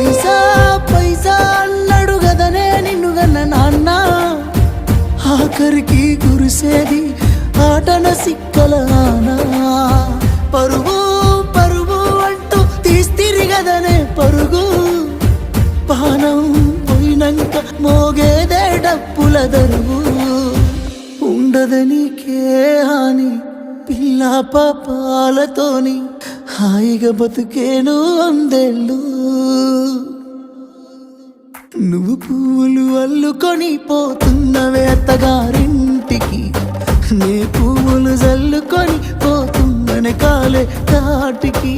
పైసా పైసా అన్నాడు గదనే నిన్ను. గన్న నాన్న ఆఖరికి కురిసేది ఆటన సిక్కల పరుగు పరుగు అంటూ తీస్తిరి కదనే పరుగు. పానం పోయినాక మోగేదే డప్పుల దరువు. ఉండదనికే హాని పిల్ల పాపాలతోని హాయిగా బతుకేను అందేళ్ళు. నువ్వు పువ్వులు అల్లుకొని పోతున్న వేత్తగారింటికి నే పువ్వులు జల్లుకొని పోతున్ననే కాలే కాటికి